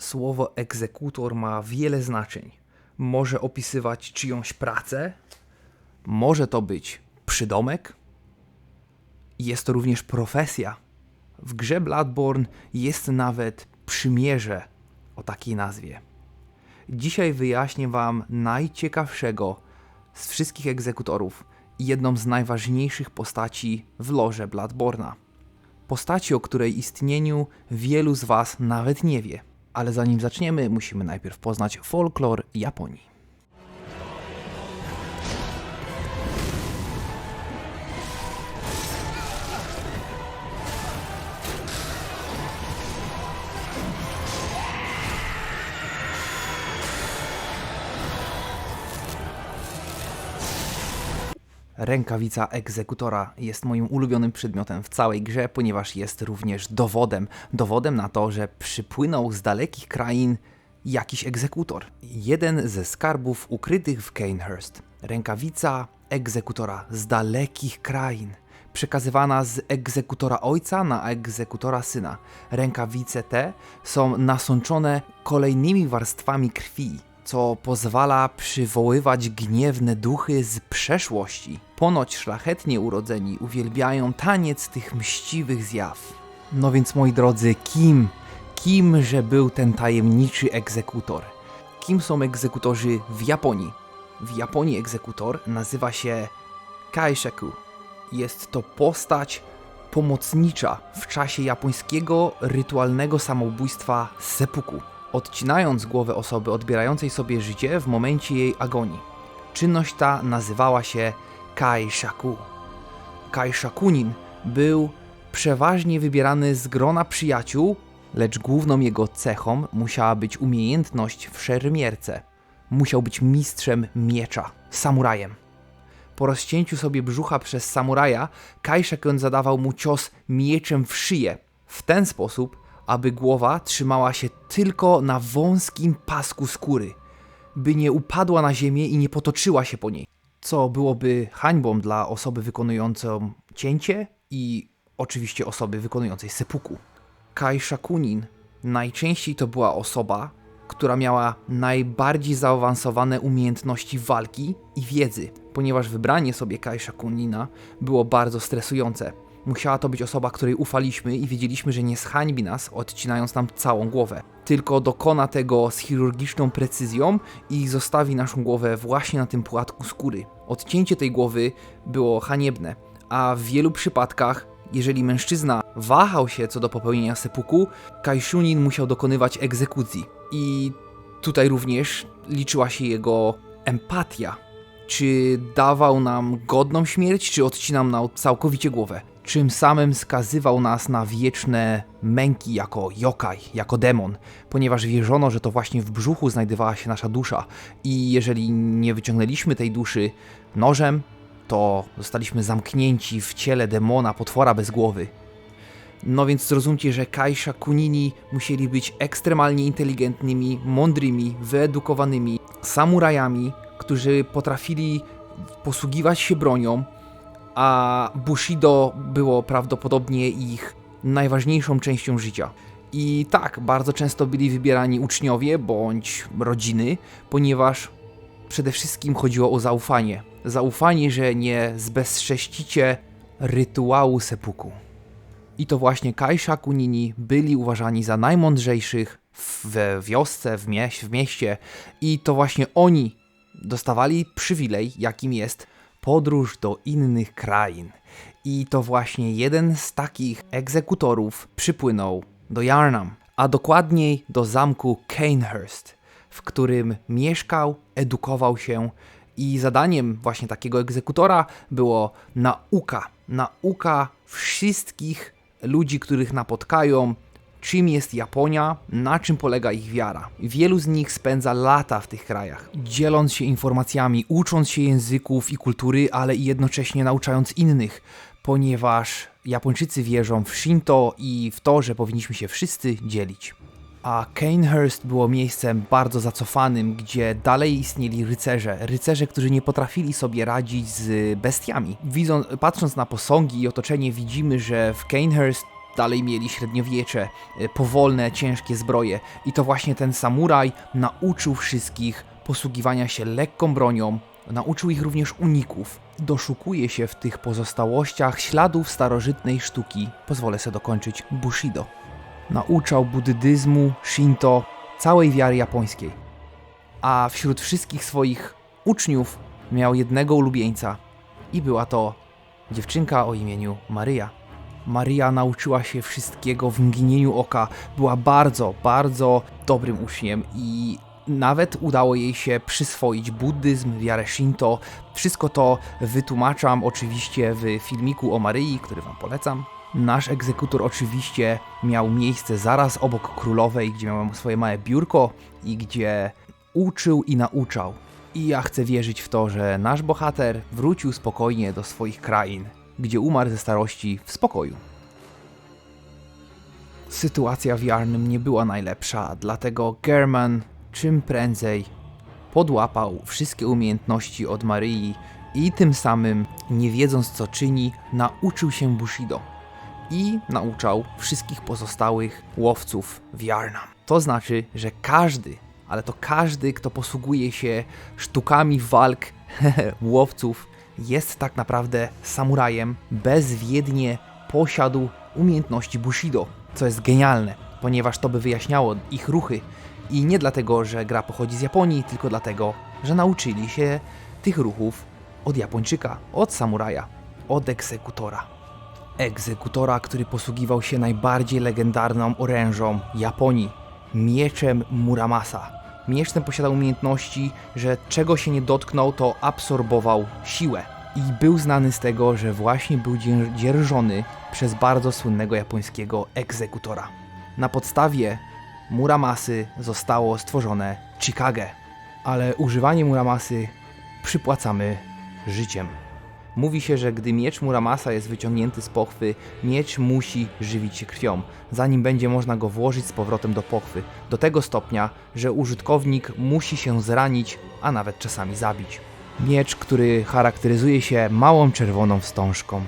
Słowo egzekutor ma wiele znaczeń. Może opisywać czyjąś pracę, może to być przydomek, jest to również profesja. W grze Bloodborne jest nawet przymierze o takiej nazwie. Dzisiaj wyjaśnię Wam najciekawszego z wszystkich egzekutorów i jedną z najważniejszych postaci w loże Bloodborna. Postaci, o której istnieniu wielu z Was nawet nie wie. Ale zanim zaczniemy, musimy najpierw poznać folklor Japonii. Rękawica egzekutora jest moim ulubionym przedmiotem w całej grze, ponieważ jest również dowodem. Dowodem na to, że przypłynął z dalekich krain jakiś egzekutor. Jeden ze skarbów ukrytych w Canehurst. Rękawica egzekutora z dalekich krain. Przekazywana z egzekutora ojca na egzekutora syna. Rękawice te są nasączone kolejnymi warstwami krwi, co pozwala przywoływać gniewne duchy z przeszłości. Ponoć szlachetnie urodzeni uwielbiają taniec tych mściwych zjaw. No więc moi drodzy, kim, kimże był ten tajemniczy egzekutor? Kim są egzekutorzy w Japonii? W Japonii egzekutor nazywa się Kaishaku. Jest to postać pomocnicza w czasie japońskiego rytualnego samobójstwa seppuku odcinając głowę osoby odbierającej sobie życie w momencie jej agonii. Czynność ta nazywała się Kaishaku. Kaishakunin był przeważnie wybierany z grona przyjaciół, lecz główną jego cechą musiała być umiejętność w szermierce. Musiał być mistrzem miecza, samurajem. Po rozcięciu sobie brzucha przez samuraja, Kaishakun zadawał mu cios mieczem w szyję. W ten sposób aby głowa trzymała się tylko na wąskim pasku skóry, by nie upadła na ziemię i nie potoczyła się po niej, co byłoby hańbą dla osoby wykonującej cięcie i oczywiście osoby wykonującej sepuku. Kai Shakunin. Najczęściej to była osoba, która miała najbardziej zaawansowane umiejętności walki i wiedzy, ponieważ wybranie sobie Kai Shakunina było bardzo stresujące Musiała to być osoba, której ufaliśmy i wiedzieliśmy, że nie zhańbi nas, odcinając nam całą głowę. Tylko dokona tego z chirurgiczną precyzją i zostawi naszą głowę właśnie na tym płatku skóry. Odcięcie tej głowy było haniebne, a w wielu przypadkach, jeżeli mężczyzna wahał się co do popełnienia sepuku, Kaishunin musiał dokonywać egzekucji. I tutaj również liczyła się jego empatia. Czy dawał nam godną śmierć, czy odcinam nam całkowicie głowę czym samym skazywał nas na wieczne męki jako yokai, jako demon, ponieważ wierzono, że to właśnie w brzuchu znajdowała się nasza dusza i jeżeli nie wyciągnęliśmy tej duszy nożem, to zostaliśmy zamknięci w ciele demona, potwora bez głowy. No więc zrozumcie, że Kaisha Kunini musieli być ekstremalnie inteligentnymi, mądrymi, wyedukowanymi samurajami, którzy potrafili posługiwać się bronią, a Bushido było prawdopodobnie ich najważniejszą częścią życia. I tak, bardzo często byli wybierani uczniowie bądź rodziny, ponieważ przede wszystkim chodziło o zaufanie. Zaufanie, że nie zbezcześcicie rytuału sepuku. I to właśnie Kaisha Kunini byli uważani za najmądrzejszych w wiosce, w, mieś, w mieście i to właśnie oni dostawali przywilej, jakim jest podróż do innych krain. I to właśnie jeden z takich egzekutorów przypłynął do Yarnam, a dokładniej do zamku Canehurst, w którym mieszkał, edukował się i zadaniem właśnie takiego egzekutora było nauka, nauka wszystkich ludzi, których napotkają, czym jest Japonia, na czym polega ich wiara. Wielu z nich spędza lata w tych krajach, dzieląc się informacjami, ucząc się języków i kultury, ale i jednocześnie nauczając innych, ponieważ Japończycy wierzą w Shinto i w to, że powinniśmy się wszyscy dzielić. A Canehurst było miejscem bardzo zacofanym, gdzie dalej istnieli rycerze. Rycerze, którzy nie potrafili sobie radzić z bestiami. Widząc, patrząc na posągi i otoczenie, widzimy, że w Canehurst dalej mieli średniowiecze, e, powolne, ciężkie zbroje. I to właśnie ten samuraj nauczył wszystkich posługiwania się lekką bronią, nauczył ich również uników. Doszukuje się w tych pozostałościach śladów starożytnej sztuki, pozwolę sobie dokończyć, Bushido. Nauczał buddyzmu, shinto, całej wiary japońskiej. A wśród wszystkich swoich uczniów miał jednego ulubieńca i była to dziewczynka o imieniu Maryja. Maria nauczyła się wszystkiego w mgnieniu oka. Była bardzo, bardzo dobrym uczniem i nawet udało jej się przyswoić buddyzm, wiarę Shinto. Wszystko to wytłumaczam oczywiście w filmiku o Maryi, który Wam polecam. Nasz egzekutor oczywiście miał miejsce zaraz obok królowej, gdzie miał swoje małe biurko i gdzie uczył i nauczał. I ja chcę wierzyć w to, że nasz bohater wrócił spokojnie do swoich krain, gdzie umarł ze starości w spokoju. Sytuacja w Jarnym nie była najlepsza, dlatego German czym prędzej podłapał wszystkie umiejętności od Maryi i tym samym, nie wiedząc co czyni, nauczył się Bushido i nauczał wszystkich pozostałych łowców w Jarnam. To znaczy, że każdy, ale to każdy, kto posługuje się sztukami walk łowców, jest tak naprawdę samurajem, bezwiednie posiadł umiejętności Bushido, co jest genialne, ponieważ to by wyjaśniało ich ruchy. I nie dlatego, że gra pochodzi z Japonii, tylko dlatego, że nauczyli się tych ruchów od Japończyka, od samuraja, od egzekutora. Egzekutora, który posługiwał się najbardziej legendarną orężą Japonii, mieczem Muramasa. Miecz ten posiadał umiejętności, że czego się nie dotknął, to absorbował siłę. I był znany z tego, że właśnie był dzier- dzierżony przez bardzo słynnego japońskiego egzekutora. Na podstawie Muramasy zostało stworzone Chikage, ale używanie Muramasy przypłacamy życiem. Mówi się, że gdy miecz Muramasa jest wyciągnięty z pochwy, miecz musi żywić się krwią, zanim będzie można go włożyć z powrotem do pochwy, do tego stopnia, że użytkownik musi się zranić, a nawet czasami zabić. Miecz, który charakteryzuje się małą czerwoną wstążką.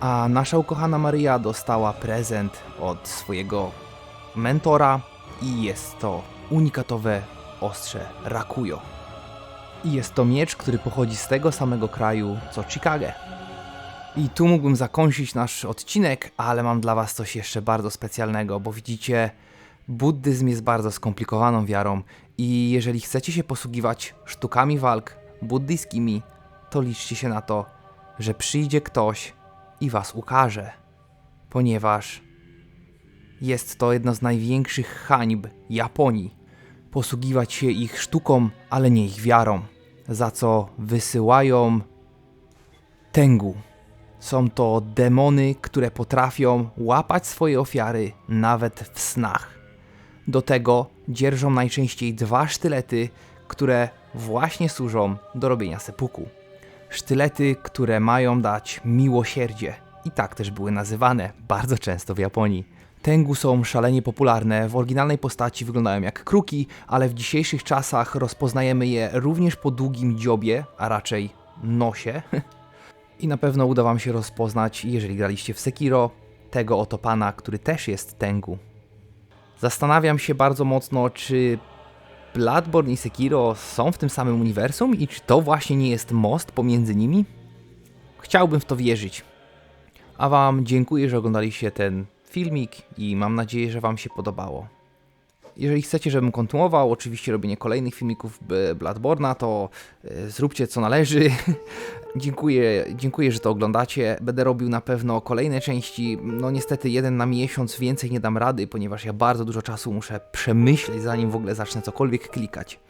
A nasza ukochana Maria dostała prezent od swojego mentora i jest to unikatowe ostrze Rakuyo. I jest to miecz, który pochodzi z tego samego kraju co Chicago. I tu mógłbym zakończyć nasz odcinek, ale mam dla Was coś jeszcze bardzo specjalnego, bo widzicie, buddyzm jest bardzo skomplikowaną wiarą i jeżeli chcecie się posługiwać sztukami walk buddyjskimi, to liczcie się na to, że przyjdzie ktoś i Was ukaże, ponieważ jest to jedno z największych hańb Japonii. Posługiwać się ich sztuką, ale nie ich wiarą, za co wysyłają Tengu. Są to demony, które potrafią łapać swoje ofiary nawet w snach. Do tego dzierżą najczęściej dwa sztylety, które właśnie służą do robienia sepuku. Sztylety, które mają dać miłosierdzie. I tak też były nazywane bardzo często w Japonii. Tengu są szalenie popularne, w oryginalnej postaci wyglądają jak kruki, ale w dzisiejszych czasach rozpoznajemy je również po długim dziobie, a raczej nosie. I na pewno uda Wam się rozpoznać, jeżeli graliście w Sekiro, tego oto pana, który też jest Tengu. Zastanawiam się bardzo mocno, czy Bloodborne i Sekiro są w tym samym uniwersum i czy to właśnie nie jest most pomiędzy nimi? Chciałbym w to wierzyć. A Wam dziękuję, że oglądaliście ten filmik i mam nadzieję, że Wam się podobało. Jeżeli chcecie, żebym kontynuował oczywiście robienie kolejnych filmików B- Bloodborna, to e, zróbcie co należy. dziękuję, dziękuję, że to oglądacie. Będę robił na pewno kolejne części. No niestety jeden na miesiąc więcej nie dam rady, ponieważ ja bardzo dużo czasu muszę przemyśleć, zanim w ogóle zacznę cokolwiek klikać.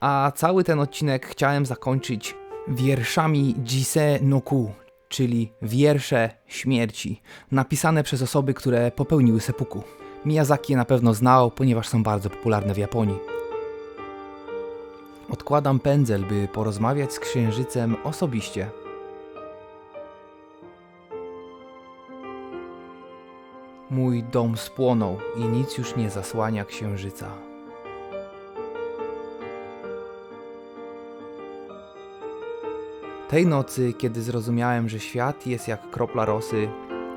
A cały ten odcinek chciałem zakończyć wierszami Jise no Ku, czyli wiersze śmierci, napisane przez osoby, które popełniły seppuku. Miyazaki je na pewno znał, ponieważ są bardzo popularne w Japonii. Odkładam pędzel, by porozmawiać z księżycem osobiście. Mój dom spłonął i nic już nie zasłania księżyca. Tej nocy, kiedy zrozumiałem, że świat jest jak kropla rosy,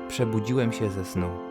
przebudziłem się ze snu.